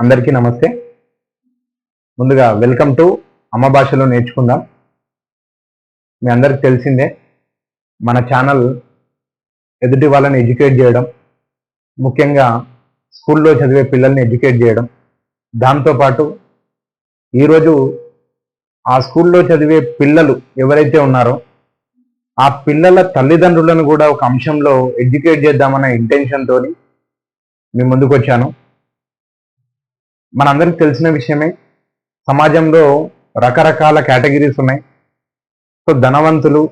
అందరికీ నమస్తే. ముందుగా వెల్కమ్ టు అమ్మ భాషలో నేర్చుకుందాం. మీ అందరికి తెలిసిందే మన ఛానల్ ఎదుటి వాళ్ళని ఎడ్యుకేట్ చేయడం ముఖ్యంగా స్కూల్లో చదివే పిల్లల్ని ఎడ్యుకేట్ చేయడం. దాంతోపాటు ఈరోజు ఆ స్కూల్లో చదివే పిల్లలు ఎవరైతే ఉన్నారో ఆ పిల్లల తల్లిదండ్రులను కూడా ఒక అంశంలో ఎడ్యుకేట్ చేద్దామన్న ఇంటెన్షన్తో మీ ముందుకు వచ్చాను మనందరికి తెలిసిన విషయమే. సమాజంలో రకరకాల కేటగిరీస్ ఉన్నాయి. సో ధనవంతులు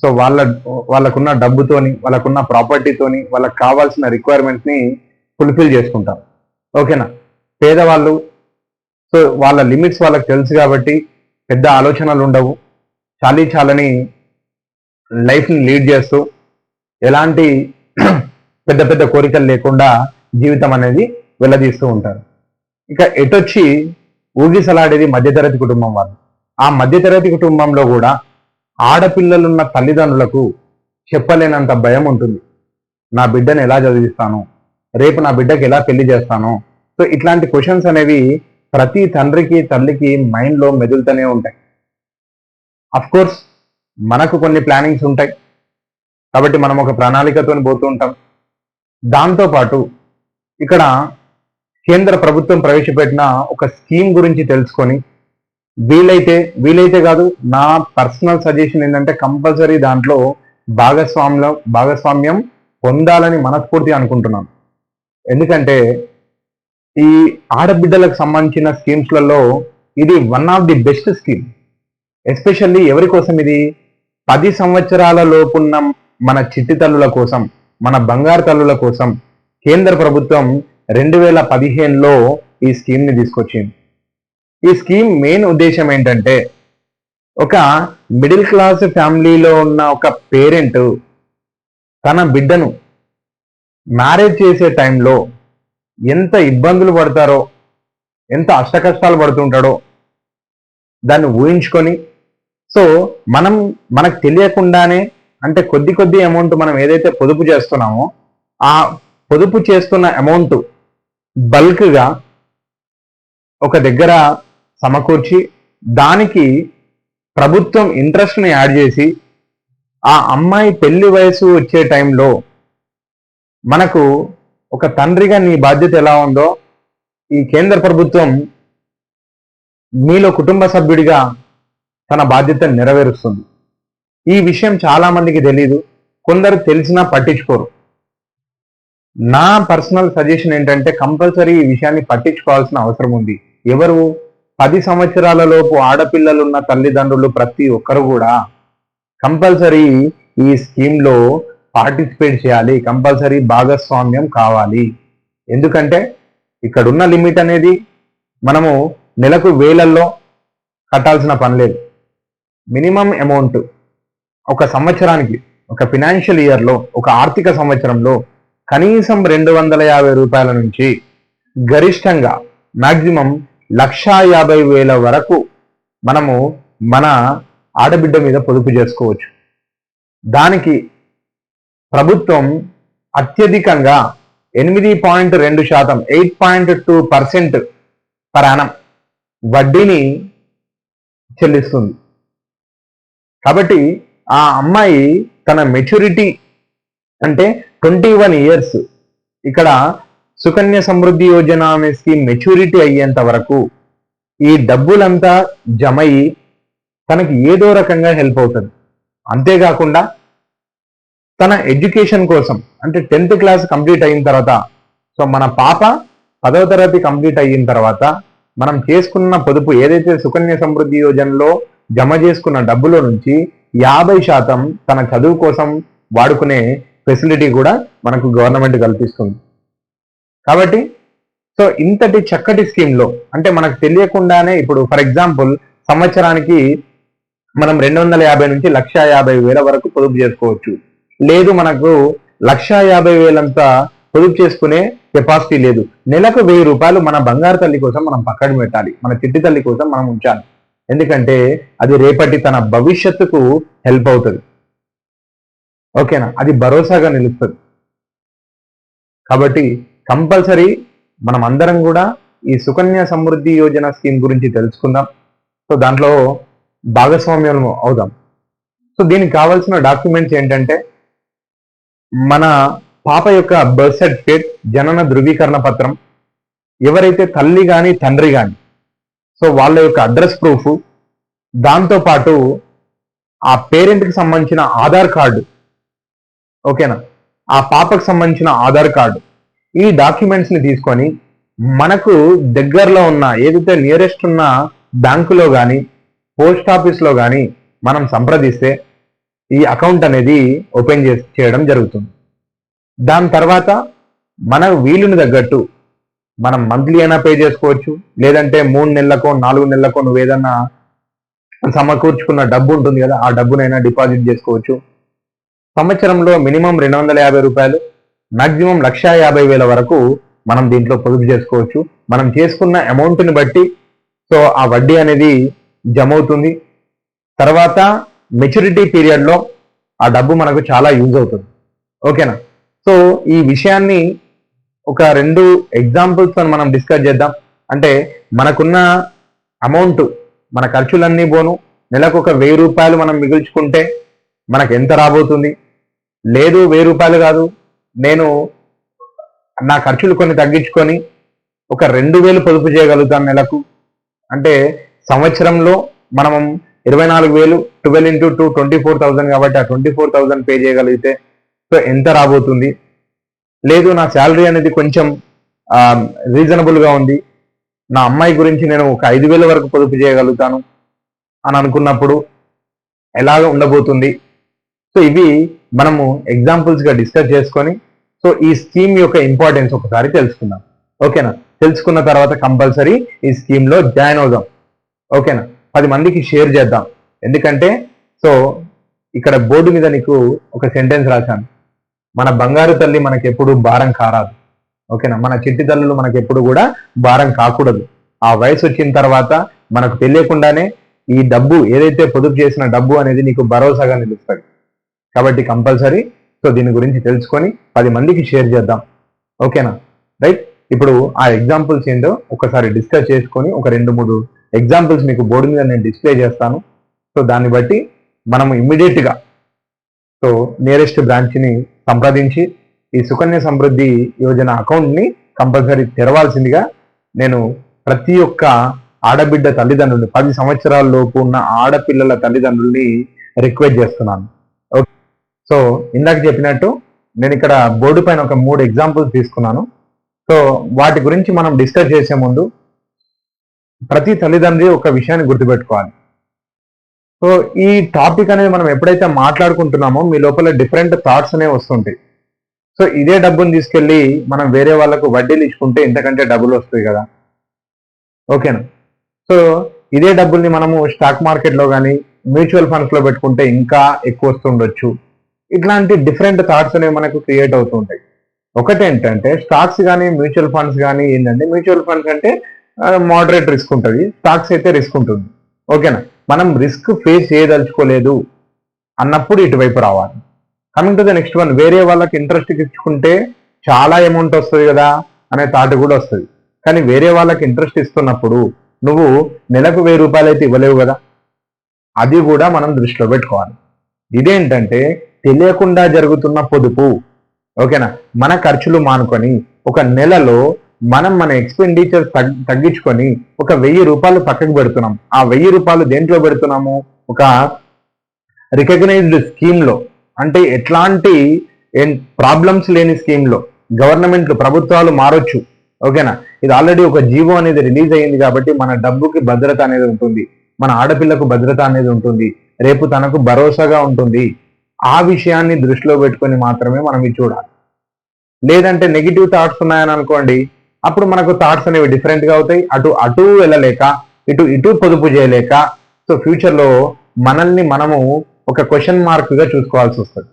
సో వాళ్ళ వాళ్ళకున్న డబ్బుతోని వాళ్ళకున్న ప్రాపర్టీతోని వాళ్ళకి కావాల్సిన రిక్వైర్మెంట్ని ఫుల్ఫిల్ చేసుకుంటారు ఓకేనా? పేదవాళ్ళు సో వాళ్ళ లిమిట్స్ వాళ్ళకి తెలుసు కాబట్టి పెద్ద ఆలోచనలు ఉండవు. చాలీ చాలని లైఫ్ని లీడ్ చేస్తూ ఎలాంటి పెద్ద పెద్ద కోరికలు లేకుండా జీవితం అనేది వెళ్ళదీస్తూ ఉంటారు. ఇక ఎటొచ్చి ఊగిసలాడేది మధ్యతరగతి కుటుంబం వాళ్ళు. ఆ మధ్యతరగతి కుటుంబంలో కూడా ఆడపిల్లలున్న తల్లిదండ్రులకు చెప్పలేనంత భయం ఉంటుంది. నా బిడ్డను ఎలా చదివిస్తాను? రేపు నా బిడ్డకి ఎలా పెళ్ళి చేస్తాను? సో ఇట్లాంటి క్వశ్చన్స్ అనేవి ప్రతి తండ్రికి తల్లికి మైండ్లో మెదులుతూనే ఉంటాయి. అఫ్ కోర్స్ మనకు కొన్ని ప్లానింగ్స్ ఉంటాయి. కాబట్టి మనం ఒక ప్రణాళికతో పోతూ ఉంటాం. దాంతోపాటు ఇక్కడ కేంద్ర ప్రభుత్వం ప్రవేశపెట్టిన ఒక స్కీమ్ గురించి తెలుసుకొని వీలైతే వీలైతే కాదు నా పర్సనల్ సజెషన్ ఏంటంటే కంపల్సరీ దాంట్లో భాగస్వామ్యం భాగస్వామ్యం పొందాలని మనస్ఫూర్తి అనుకుంటున్నాను. ఎందుకంటే ఈ ఆడబిడ్డలకు సంబంధించిన స్కీమ్స్లలో ఇది one of the best scheme especially ఎవరి కోసం ఇది? పది సంవత్సరాల లోపున్న మన చిట్టి తల్లుల కోసం మన బంగారు తల్లుల కోసం కేంద్ర ప్రభుత్వం రెండు వేల పదిహేనులో ఈ స్కీమ్ని తీసుకొచ్చింది. ఈ స్కీమ్ మెయిన్ ఉద్దేశం ఏంటంటే ఒక మిడిల్ క్లాస్ ఫ్యామిలీలో ఉన్న ఒక పేరెంట్ తన బిడ్డను మ్యారేజ్ చేసే టైంలో ఎంత ఇబ్బందులు పడతారో ఎంత అష్టకష్టాలు పడుతుంటాడో దాన్ని ఊహించుకొని సో మనం మనకు తెలియకుండానే అంటే కొద్ది కొద్ది అమౌంట్ మనం ఏదైతే పొదుపు చేస్తున్నామో ఆ పొదుపు చేస్తున్న అమౌంట్ బల్క్గా ఒక దగ్గర సమకూర్చి దానికి ప్రభుత్వం ఇంట్రెస్ట్ని యాడ్ చేసి ఆ అమ్మాయి పెళ్ళి వయసు వచ్చే టైంలో మనకు ఒక తండ్రిగా నీ బాధ్యత ఎలా ఉందో ఈ కేంద్ర ప్రభుత్వం మీలో కుటుంబ సభ్యుడిగా తన బాధ్యతను నెరవేరుస్తుంది. ఈ విషయం చాలా మందికి తెలియదు కొందరు తెలిసినా పట్టించుకోరు. నా పర్సనల్ సజెషన్ ఏంటంటే కంపల్సరీ ఈ విషయాన్ని పట్టించుకోవాల్సిన అవసరం ఉంది. ఎవరు? పది సంవత్సరాల లోపు ఆడపిల్లలున్న తల్లిదండ్రులు ప్రతి ఒక్కరు కూడా కంపల్సరీ ఈ స్కీమ్లో పార్టిసిపేట్ చేయాలి. కంపల్సరీ భాగస్వామ్యం కావాలి. ఎందుకంటే ఇక్కడున్న లిమిట్ అనేది మనము నెలకు వేలల్లో కట్టాల్సిన పని లేదు. మినిమం అమౌంట్ ఒక సంవత్సరానికి ఒక ఫినాన్షియల్ ఇయర్లో ఒక ఆర్థిక సంవత్సరంలో కనీసం రెండు వందల యాభై రూపాయల నుంచి గరిష్టంగా మాక్సిమం లక్షా యాభై వేల వరకు మనము మన ఆడబిడ్డ మీద పొదుపు చేసుకోవచ్చు. దానికి ప్రభుత్వం అత్యధికంగా ఎనిమిది పాయింట్ రెండు శాతం eight point two percent per వడ్డీని చెల్లిస్తుంది. కాబట్టి ఆ అమ్మాయి తన మెచ్యూరిటీ అంటే ట్వంటీ వన్ ఇయర్స్ ఇక్కడ సుకన్య సమృద్ధి యోజన అనే స్కీమ్ మెచ్యూరిటీ అయ్యేంత వరకు ఈ డబ్బులంతా జమ అయ్యి తనకి ఏదో రకంగా హెల్ప్ అవుతుంది. అంతేకాకుండా తన ఎడ్యుకేషన్ కోసం అంటే టెన్త్ క్లాస్ కంప్లీట్ అయిన తర్వాత సో మన పాప పదవ తరగతి కంప్లీట్ అయిన తర్వాత మనం చేసుకున్న పొదుపు ఏదైతే సుకన్య సమృద్ధి యోజనలో జమ చేసుకున్న డబ్బులో నుంచి యాభై శాతం తన చదువు కోసం వాడుకునే ఫెసిలిటీ కూడా మనకు గవర్నమెంట్ కల్పిస్తుంది. కాబట్టి సో ఇంతటి చక్కటి స్కీమ్లో అంటే మనకు తెలియకుండానే ఇప్పుడు ఫర్ ఎగ్జాంపుల్ సంవత్సరానికి మనం రెండు వందల యాభై నుంచి లక్ష యాభై వేల వరకు పొదుపు చేసుకోవచ్చు. లేదు మనకు లక్ష యాభై వేలంతా పొదుపు చేసుకునే కెపాసిటీ లేదు. నెలకు వెయ్యి రూపాయలు మన బంగారు తల్లి కోసం మనం పక్కన పెట్టాలి. మన చిట్టి తల్లి కోసం మనం ఉంచాలి. ఎందుకంటే అది రేపటి తన భవిష్యత్తుకు హెల్ప్ అవుతుంది. ఓకేనా? అది భరోసాగా నిలుస్తుంది. కాబట్టి కంపల్సరీ మనం అందరం కూడా ఈ సుకన్య సమృద్ధి యోజన స్కీమ్ గురించి తెలుసుకుందాం. సో దాంట్లో భాగస్వామ్యం అవుదాం. సో దీనికి కావాల్సిన డాక్యుమెంట్స్ ఏంటంటే మన పాప యొక్క బర్త్ సర్టిఫికేట్ జనన ధృవీకరణ పత్రం ఎవరైతే తల్లి కానీ తండ్రి కానీ సో వాళ్ళ యొక్క అడ్రస్ ప్రూఫ్ దాంతో పాటు ఆ పేరెంట్కి సంబంధించిన ఆధార్ కార్డు ఓకేనా? ఆ పాపకు సంబంధించిన ఆధార్ కార్డు. ఈ డాక్యుమెంట్స్ని తీసుకొని మనకు దగ్గరలో ఉన్న ఏదైతే నియరెస్ట్ ఉన్న బ్యాంకులో కానీ పోస్ట్ ఆఫీస్లో కానీ మనం సంప్రదిస్తే ఈ అకౌంట్ అనేది ఓపెన్ చేసి చేయడం జరుగుతుంది. దాని తర్వాత మన వీలుని తగ్గట్టు మనం మంత్లీ అయినా పే చేసుకోవచ్చు. లేదంటే మూడు నెలలకో నాలుగు నెలలకో నువ్వు ఏదన్నా సమకూర్చుకున్న డబ్బు ఉంటుంది కదా ఆ డబ్బునైనా డిపాజిట్ చేసుకోవచ్చు. సంవత్సరంలో మినిమం రెండు వందల యాభై రూపాయలు మాక్సిమం లక్ష యాభై వేల వరకు మనం దీంట్లో పొదుపు చేసుకోవచ్చు. మనం చేసుకున్న అమౌంట్ని బట్టి సో ఆ వడ్డీ అనేది జమ అవుతుంది తర్వాత మెచ్యూరిటీ పీరియడ్లో ఆ డబ్బు మనకు చాలా యూజ్ అవుతుంది. ఓకేనా? సో ఈ విషయాన్ని ఒక రెండు ఎగ్జాంపుల్స్ మనం డిస్కస్ చేద్దాం. అంటే మనకున్న అమౌంట్ మన ఖర్చులన్నీ పోను. నెలకు ఒక వెయ్యి రూపాయలు మనం మిగుల్చుకుంటే మనకు ఎంత రాబోతుంది? లేదు వెయ్యి రూపాయలు కాదు. నేను నా ఖర్చులు కొన్ని తగ్గించుకొని ఒక రెండు వేలు పొదుపు చేయగలుగుతాను నెలకు. అంటే సంవత్సరంలో మనం ఇరవై నాలుగు వేలు twelve into two twenty four thousand కాబట్టి ఆ ట్వంటీ ఫోర్ థౌసండ్ పే చేయగలిగితే సో ఎంత రాబోతుంది? లేదు నా శాలరీ అనేది కొంచెం రీజనబుల్గా ఉంది. నా అమ్మాయి గురించి నేను ఒక ఐదు వేల వరకు పొదుపు చేయగలుగుతాను అని అనుకున్నప్పుడు ఎలాగ ఉండబోతుంది? సో ఇవి మనము ఎగ్జాంపుల్స్గా డిస్కస్ చేసుకొని సో ఈ స్కీమ్ యొక్క ఇంపార్టెన్స్ ఒకసారి తెలుసుకుందాం. ఓకేనా? తెలుసుకున్న తర్వాత కంపల్సరీ ఈ స్కీమ్లో జాయిన్ అవుదాం. ఓకేనా? పది మందికి షేర్ చేద్దాం. ఎందుకంటే సో ఇక్కడ బోర్డు మీద నీకు ఒక సెంటెన్స్ రాశాను. మన బంగారు తల్లి మనకి ఎప్పుడు భారం కారాదు. ఓకేనా? మన చిట్టి తల్లులు మనకి ఎప్పుడు కూడా భారం కాకూడదు. ఆ వయసు వచ్చిన తర్వాత మనకు తెలియకుండానే ఈ డబ్బు ఏదైతే పొదుపు చేసిన డబ్బు అనేది నీకు భరోసాగా నిలుస్తుంది కాబట్టి కంపల్సరీ. సో దీని గురించి తెలుసుకొని పది మందికి షేర్ చేద్దాం. ఓకేనా? రైట్? ఇప్పుడు ఆ ఎగ్జాంపుల్స్ ఏంటో ఒకసారి డిస్కస్ చేసుకొని ఒక రెండు మూడు ఎగ్జాంపుల్స్ మీకు బోర్డు మీద నేను డిస్ప్లే చేస్తాను. సో దాన్ని బట్టి మనం ఇమ్మీడియట్గా సో నియరెస్ట్ బ్రాంచ్ని సంప్రదించి ఈ సుకన్య సమృద్ధి యోజన అకౌంట్ని కంపల్సరీ తెరవాల్సిందిగా నేను ప్రతి ఒక్క ఆడబిడ్డ తల్లిదండ్రుల్ని పది సంవత్సరాల లోపు ఉన్న ఆడపిల్లల తల్లిదండ్రుల్ని రిక్వెస్ట్ చేస్తున్నాను. సో ఇందాక చెప్పినట్టు నేను ఇక్కడ బోర్డు పైన ఒక మూడు ఎగ్జాంపుల్స్ తీసుకున్నాను. సో వాటి గురించి మనం డిస్కస్ చేసే ముందు ప్రతి తల్లిదండ్రి ఒక విషయాన్ని గుర్తుపెట్టుకోవాలి. సో ఈ టాపిక్ అనేది మనం ఎప్పుడైతే మాట్లాడుకుంటున్నామో మీ లోపల డిఫరెంట్ థాట్స్ అనేవి వస్తుంటాయి. సో ఇదే డబ్బుని తీసుకెళ్ళి మనం వేరే వాళ్ళకు వడ్డీలు ఇచ్చుకుంటే ఇంతకంటే డబ్బులు వస్తాయి కదా. ఓకేనా సో ఇదే డబ్బుల్ని మనము స్టాక్ మార్కెట్లో కానీ మ్యూచువల్ ఫండ్స్లో పెట్టుకుంటే ఇంకా ఎక్కువ వస్తుండొచ్చు. ఇట్లాంటి డిఫరెంట్ థాట్స్ అనేవి మనకు క్రియేట్ అవుతుంటాయి ఒకటి ఏంటంటే స్టాక్స్ కానీ మ్యూచువల్ ఫండ్స్ కానీ ఏంటంటే మ్యూచువల్ ఫండ్స్ అంటే మోడరేట్ రిస్క్ ఉంటుంది. స్టాక్స్ అయితే రిస్క్ ఉంటుంది. ఓకేనా మనం రిస్క్ ఫేస్ చేయదలుచుకోలేదు అన్నప్పుడు ఇటువైపు రావాలి. Coming to the next one వేరే వాళ్ళకి ఇంట్రెస్ట్ ఇచ్చుకుంటే చాలా అమౌంట్ వస్తుంది కదా అనే థాట్ కూడా వస్తుంది. కానీ వేరే వాళ్ళకి ఇంట్రెస్ట్ ఇస్తున్నప్పుడు నువ్వు నెలకు వెయ్యి రూపాయలు అయితే ఇవ్వలేవు కదా. అది కూడా మనం దృష్టిలో పెట్టుకోవాలి. ఇదేంటంటే తెలియకుండా జరుగుతున్న పొదుపు. ఓకేనా? మన ఖర్చులు మానుకొని ఒక నెలలో మనం మన ఎక్స్పెండిచర్ తగ్గించుకొని ఒక వెయ్యి రూపాయలు పక్కకు పెడుతున్నాం. ఆ వెయ్యి రూపాయలు దేంట్లో పెడుతున్నాము? ఒక రికగ్నైజ్డ్ స్కీమ్లో అంటే ఎట్లాంటి ప్రాబ్లమ్స్ లేని స్కీమ్లో గవర్నమెంట్లు ప్రభుత్వాలు మారొచ్చు. ఓకేనా? ఇది ఆల్రెడీ ఒక జీవో అనేది రిలీజ్ అయ్యింది కాబట్టి మన డబ్బుకి భద్రత అనేది ఉంటుంది. మన ఆడపిల్లకు భద్రత అనేది ఉంటుంది. రేపు తనకు భరోసాగా ఉంటుంది. ఆ విషయాన్ని దృష్టిలో పెట్టుకొని మాత్రమే మనం ఇది చూడాలి. లేదంటే నెగిటివ్ థాట్స్ ఉన్నాయని అనుకోండి అప్పుడు మనకు థాట్స్ అనేవి డిఫరెంట్గా అవుతాయి. అటు అటు వెళ్ళలేక ఇటు ఇటు పొదుపు చేయలేక సో ఫ్యూచర్లో మనల్ని మనము ఒక క్వశ్చన్ మార్క్గా చూసుకోవాల్సి వస్తుంది.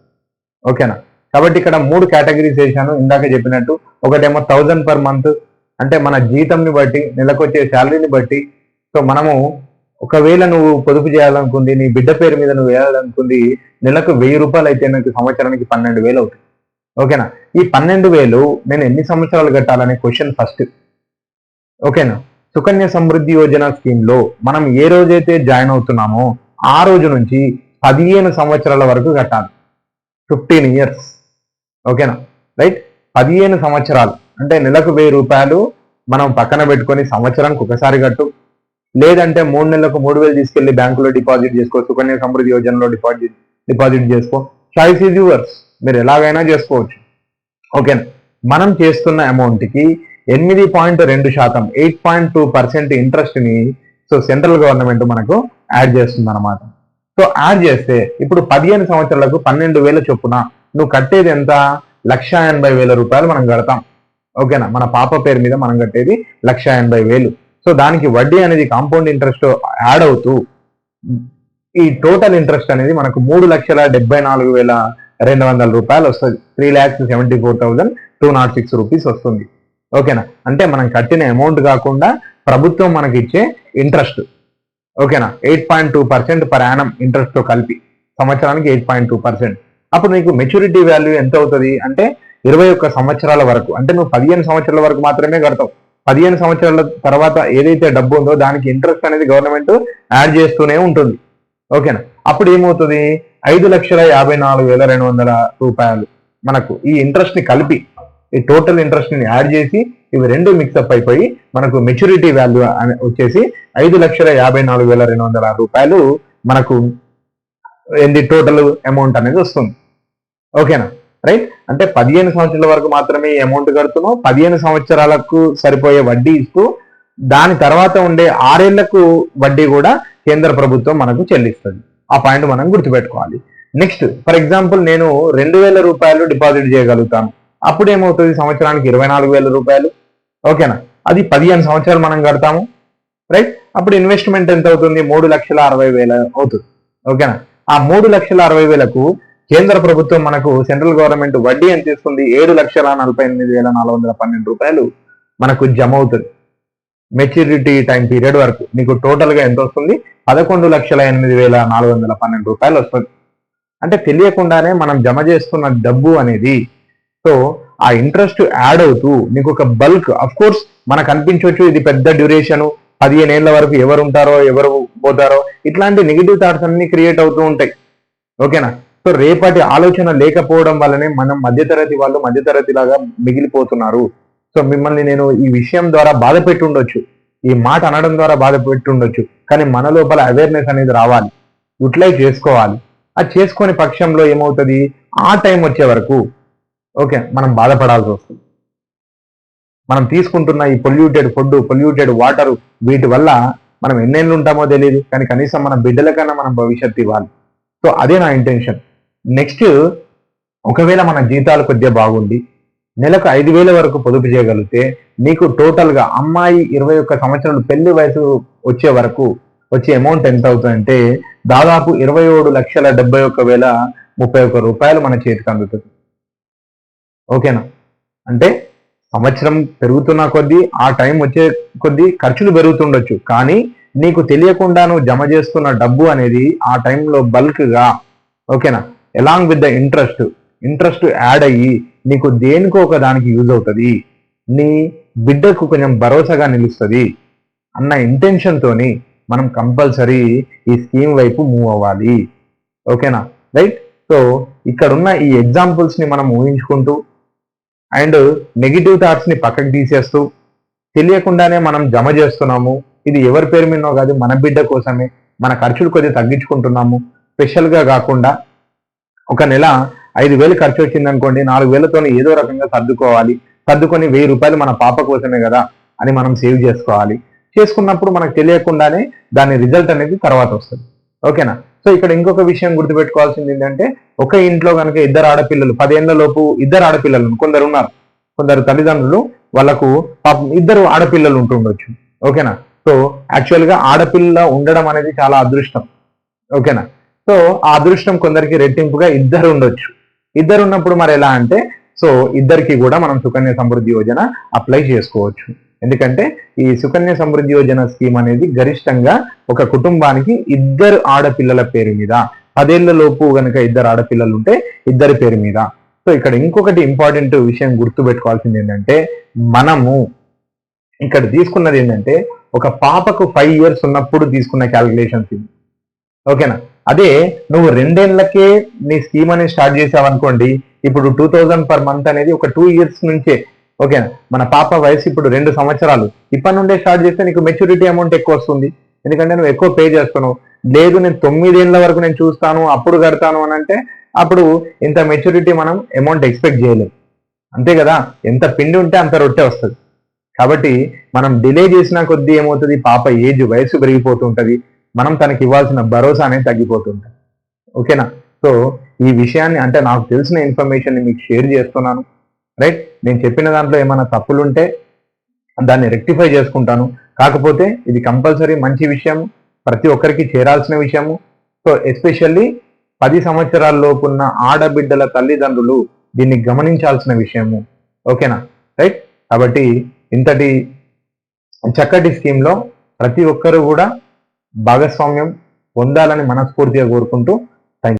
ఓకేనా కాబట్టి ఇక్కడ మూడు కేటగిరీస్ వేసాను ఇందాక చెప్పినట్టు ఒకటేమో థౌజండ్ పర్ మంత్ అంటే మన జీతంని బట్టి నెలకొచ్చే శాలరీని బట్టి సో మనము ఒకవేళ నువ్వు పొదుపు చేయాలనుకుంది నీ బిడ్డ పేరు మీద నువ్వు వేయాలనుకుంది నెలకు వెయ్యి రూపాయలు అయితే నాకు సంవత్సరానికి పన్నెండు వేలు అవుతుంది ఓకేనా? ఈ పన్నెండు వేలు నేను ఎన్ని సంవత్సరాలు కట్టాలనే క్వశ్చన్ ఫస్ట్. ఓకేనా? సుకన్య సమృద్ధి యోజన స్కీమ్లో మనం ఏ రోజైతే జాయిన్ అవుతున్నామో ఆ రోజు నుంచి పదిహేను సంవత్సరాల వరకు కట్టాలి. Fifteen years. ఓకేనా? రైట్? పదిహేను సంవత్సరాలు. అంటే నెలకు వెయ్యి రూపాయలు మనం పక్కన పెట్టుకొని సంవత్సరానికి ఒకసారి కట్టు. లేదంటే మూడు నెలలకు మూడు వేలు తీసుకెళ్ళి బ్యాంకులో డిపాజిట్ చేసుకో సుకన్య సమృద్ధి యోజనలో డిపాజిట్ డిపాజిట్ చేసుకో. చాయిస్ ఈజ్ యువర్స్ మీరు ఎలాగైనా చేసుకోవచ్చు. ఓకే మనం చేస్తున్న అమౌంట్కి ఎనిమిది పాయింట్ రెండు శాతం ఎయిట్ పాయింట్ టూ పర్సెంట్ ఇంట్రెస్ట్ని సో సెంట్రల్ గవర్నమెంట్ మనకు యాడ్ చేస్తుంది అనమాట సో యాడ్ చేస్తే ఇప్పుడు పదిహేను సంవత్సరాలకు పన్నెండు వేల చొప్పున నువ్వు కట్టేది ఎంత? లక్ష ఎనభై వేల రూపాయలు మనం కడతాం. ఓకేనా మన పాప పేరు మీద మనం కట్టేది లక్ష ఎనభై వేలు. సో దానికి వడ్డీ అనేది కాంపౌండ్ ఇంట్రెస్ట్ యాడ్ అవుతూ ఈ టోటల్ ఇంట్రెస్ట్ అనేది మనకు మూడు లక్షల డెబ్బై నాలుగు వేల రెండు వందల రూపాయలు వస్తుంది. Three lakhs seventy four thousand two nought six rupees వస్తుంది. ఓకేనా? అంటే మనం కట్టిన అమౌంట్ కాకుండా ప్రభుత్వం మనకి ఇచ్చే ఇంట్రెస్ట్ ఓకేనా? Eight point two percent per annum interest కలిపి. సంవత్సరానికి ఎయిట్ పాయింట్ టూ పర్సెంట్ అప్పుడు నీకు మెచ్యూరిటీ వాల్యూ ఎంత అవుతుంది? అంటే ఇరవై ఒక్క సంవత్సరాల వరకు. అంటే నువ్వు పదిహేను సంవత్సరాల వరకు మాత్రమే కడతావు. పదిహేను సంవత్సరాల తర్వాత ఏదైతే డబ్బు ఉందో దానికి ఇంట్రెస్ట్ అనేది గవర్నమెంట్ యాడ్ చేస్తూనే ఉంటుంది. ఓకేనా అప్పుడు ఏమవుతుంది? ఐదు లక్షల యాభై నాలుగు వేల రెండు వందల రూపాయలు మనకు ఈ ఇంట్రెస్ట్ని కలిపి ఈ టోటల్ ఇంట్రెస్ట్ని యాడ్ చేసి ఇవి రెండు మిక్సప్ అయిపోయి మనకు మెచ్యూరిటీ వాల్యూ వచ్చేసి ఐదు లక్షల యాభై నాలుగు వేల రెండు వందల రూపాయలు మనకు ఏంది? టోటల్ అమౌంట్ అనేది వస్తుంది. ఓకేనా రైట్ అంటే పదిహేను సంవత్సరాల వరకు మాత్రమే ఈ అమౌంట్ కడుతున్నాం పదిహేను సంవత్సరాలకు సరిపోయే వడ్డీ ఇస్తూ దాని తర్వాత ఉండే ఆరేళ్ళకు వడ్డీ కూడా కేంద్ర ప్రభుత్వం మనకు చెల్లిస్తుంది. ఆ పాయింట్ మనం గుర్తుపెట్టుకోవాలి. నెక్స్ట్ ఫర్ ఎగ్జాంపుల్ నేను రెండు వేల రూపాయలు డిపాజిట్ చేయగలుగుతాను. అప్పుడు ఏమవుతుంది? సంవత్సరానికి ఇరవై నాలుగు వేల రూపాయలు. ఓకేనా అది పదిహేను సంవత్సరాలు మనం కడతాము. రైట్ అప్పుడు ఇన్వెస్ట్మెంట్ ఎంత అవుతుంది? మూడు లక్షల అరవై వేల అవుతుంది. ఓకేనా ఆ మూడు లక్షల అరవై వేలకు కేంద్ర ప్రభుత్వం మనకు సెంట్రల్ గవర్నమెంట్ వడ్డీ ఎంత ఇస్తుంది ఏడు లక్షల నలభై ఎనిమిది వేల నాలుగు వందల పన్నెండు రూపాయలు మనకు జమ అవుతుంది. మెచ్యూరిటీ టైం పీరియడ్ వరకు నీకు టోటల్గా ఎంత వస్తుంది? పదకొండు లక్షల ఎనిమిది వేల నాలుగు వందల పన్నెండు రూపాయలు వస్తుంది. అంటే తెలియకుండానే మనం జమ చేస్తున్న డబ్బు అనేది సో ఆ ఇంట్రెస్ట్ యాడ్ అవుతూ నీకు ఒక బల్క్ అఫ్ కోర్స్ మనకు అనిపించవచ్చు ఇది పెద్ద డ్యూరేషన్ పదిహేను ఏళ్ళ వరకు ఎవరు ఉంటారో ఎవరు పోతారో ఇట్లాంటి నెగిటివ్ థాట్స్ అన్ని క్రియేట్ అవుతూ ఉంటాయి. ఓకేనా సో రేపటి ఆలోచన లేకపోవడం వల్లనే మనం మధ్యతరగతి వాళ్ళు మధ్యతరగతి లాగా మిగిలిపోతున్నారు. సో మిమ్మల్ని నేను ఈ విషయం ద్వారా బాధ పెట్టుండొచ్చు. ఈ మాట అనడం ద్వారా బాధ పెట్టుండొచ్చు. కానీ మన లోపల అవేర్నెస్ అనేది రావాలి. యూటిలైజ్ చేసుకోవాలి. అది చేసుకొని పక్షంలో ఏమవుతుంది? ఆ టైం వచ్చే వరకు. ఓకే మనం బాధపడాల్సి వస్తుంది. మనం తీసుకుంటున్న ఈ పొల్యూటెడ్ ఫుడ్ పొల్యూటెడ్ వాటర్ వీటి వల్ల మనం ఎన్నెళ్ళు ఉంటామో తెలియదు కానీ కనీసం మన బిడ్డలకన్నా మనం భవిష్యత్తు ఇవ్వాలి. సో అదే నా ఇంటెన్షన్ నెక్స్ట్ ఒకవేళ మన జీతాలు కొద్దిగా బాగుండి నెలకు ఐదు వేల వరకు పొదుపు చేయగలిగితే నీకు టోటల్గా అమ్మాయి ఇరవై ఒక్క సంవత్సరాలు పెళ్ళి వయసు వచ్చే వరకు వచ్చే అమౌంట్ ఎంత అవుతుందంటే దాదాపు ఇరవై ఏడు లక్షల డెబ్బై ఒక్క వేల ముప్పై ఒక్క రూపాయలు మన చేతికి అందుతుంది. ఓకేనా? అంటే సంవత్సరం పెరుగుతున్న కొద్దీ ఆ టైం వచ్చే కొద్దీ ఖర్చులు పెరుగుతుండొచ్చు. కానీ నీకు తెలియకుండా నువ్వు జమ చేస్తున్న డబ్బు అనేది ఆ టైంలో బల్క్గా ఓకేనా? Along with the interest interest add అయ్యి నీకు దేనికో ఒక దానికి యూజ్ అవుతుంది. నీ బిడ్డకు కొంచెం భరోసాగా నిలుస్తుంది అన్న ఇంటెన్షన్తోని మనం కంపల్సరీ ఈ స్కీమ్ వైపు మూవ్ అవ్వాలి. ఓకేనా రైట్ సో ఇక్కడున్న ఈ ఎగ్జాంపుల్స్ని మనం ఊహించుకుంటూ అండ్ నెగిటివ్ థాట్స్ని పక్కకు తీసేస్తూ తెలియకుండానే మనం జమ చేస్తున్నాము. ఇది ఎవరి పేరు మీదనో కాదు మన బిడ్డ కోసమే. మన ఖర్చులు కొద్దిగా తగ్గించుకుంటున్నాము. స్పెషల్గా కాకుండా ఒక నెల ఐదు వేలు ఖర్చు వచ్చింది అనుకోండి నాలుగు వేలతో ఏదో రకంగా సర్దుకోవాలి. సర్దుకొని వెయ్యి రూపాయలు మన పాప కోసమే కదా అని మనం సేవ్ చేసుకోవాలి. చేసుకున్నప్పుడు మనకు తెలియకుండానే దాని రిజల్ట్ అనేది తర్వాత వస్తుంది. ఓకేనా? సో ఇక్కడ ఇంకొక విషయం గుర్తుపెట్టుకోవాల్సింది ఏంటంటే ఒక ఇంట్లో కనుక ఇద్దరు ఆడపిల్లలు పదేళ్ళ లోపు ఇద్దరు ఆడపిల్లలు కొందరు ఉన్నారు. కొందరు తల్లిదండ్రులు వాళ్ళకు పాపం ఇద్దరు ఆడపిల్లలు ఉంటుండొచ్చు ఓకేనా? సో యాక్చువల్గా ఆడపిల్ల ఉండడం అనేది చాలా అదృష్టం. ఓకేనా? సో ఆ అదృష్టం కొందరికి రెట్టింపుగా ఇద్దరు ఉండొచ్చు. ఇద్దరు ఉన్నప్పుడు మరి ఎలా అంటే సో ఇద్దరికి కూడా మనం సుకన్య సమృద్ధి యోజన అప్లై చేసుకోవచ్చు. ఎందుకంటే ఈ సుకన్య సమృద్ధి యోజన స్కీమ్ అనేది గరిష్టంగా ఒక కుటుంబానికి ఇద్దరు ఆడపిల్లల పేరు మీద పదేళ్ళ లోపు గనక ఇద్దరు ఆడపిల్లలు ఉంటే ఇద్దరి పేరు మీద. సో ఇక్కడ ఇంకొకటి ఇంపార్టెంట్ విషయం గుర్తు పెట్టుకోవాల్సింది ఏంటంటే మనము ఇక్కడ తీసుకున్నది ఏంటంటే ఒక పాపకు ఫైవ్ ఇయర్స్ ఉన్నప్పుడు తీసుకున్న క్యాలిక్యులేషన్స్ ఇది ఓకేనా? అదే నువ్వు రెండేళ్ళకే నీ స్కీమ్ అనేది స్టార్ట్ చేసావు అనుకోండి ఇప్పుడు టూ థౌజండ్ పర్ మంత్ అనేది ఒక టూ ఇయర్స్ నుంచే ఓకేనా? మన పాప వయసు ఇప్పుడు రెండు సంవత్సరాలు. ఇప్పటి నుండే స్టార్ట్ చేస్తే నీకు మెచ్యూరిటీ అమౌంట్ ఎక్కువ వస్తుంది. ఎందుకంటే నువ్వు ఎక్కువ పే చేస్తున్నావు. లేదు నేను తొమ్మిదేళ్ళ వరకు నేను చూస్తాను అప్పుడు కడతాను అని అంటే అప్పుడు ఇంత మెచ్యూరిటీ మనం అమౌంట్ ఎక్స్పెక్ట్ చేయలేం. అంతే కదా? ఎంత పిండి ఉంటే అంత రొట్టె వస్తుంది. కాబట్టి మనం డిలే చేసిన కొద్దీ ఏమవుతుంది? పాప ఏజ్ వయసు పెరిగిపోతుంటుంది మనం తనకి ఇవ్వాల్సిన భరోసా అనేది తగ్గిపోతుంది ఓకేనా? సో ఈ విషయాన్ని అంటే నాకు తెలిసిన ఇన్ఫర్మేషన్ మీకు షేర్ చేస్తున్నాను. రైట్? నేను చెప్పిన దాంట్లో ఏమైనా తప్పులుంటే దాన్ని రెక్టిఫై చేసుకుంటాను. కాకపోతే ఇది కంపల్సరీ మంచి విషయం ప్రతి ఒక్కరికి చేరాల్సిన విషయము. సో ఎస్పెషల్లీ పది సంవత్సరాల లోపున్న ఆడబిడ్డల తల్లిదండ్రులు దీన్ని గమనించాల్సిన విషయము. ఓకేనా? రైట్? కాబట్టి ఇంతటి చక్కటి స్కీమ్లో ప్రతి ఒక్కరు కూడా భాగస్వామ్యం పొందాలని మనస్ఫూర్తిగా కోరుకుంటూ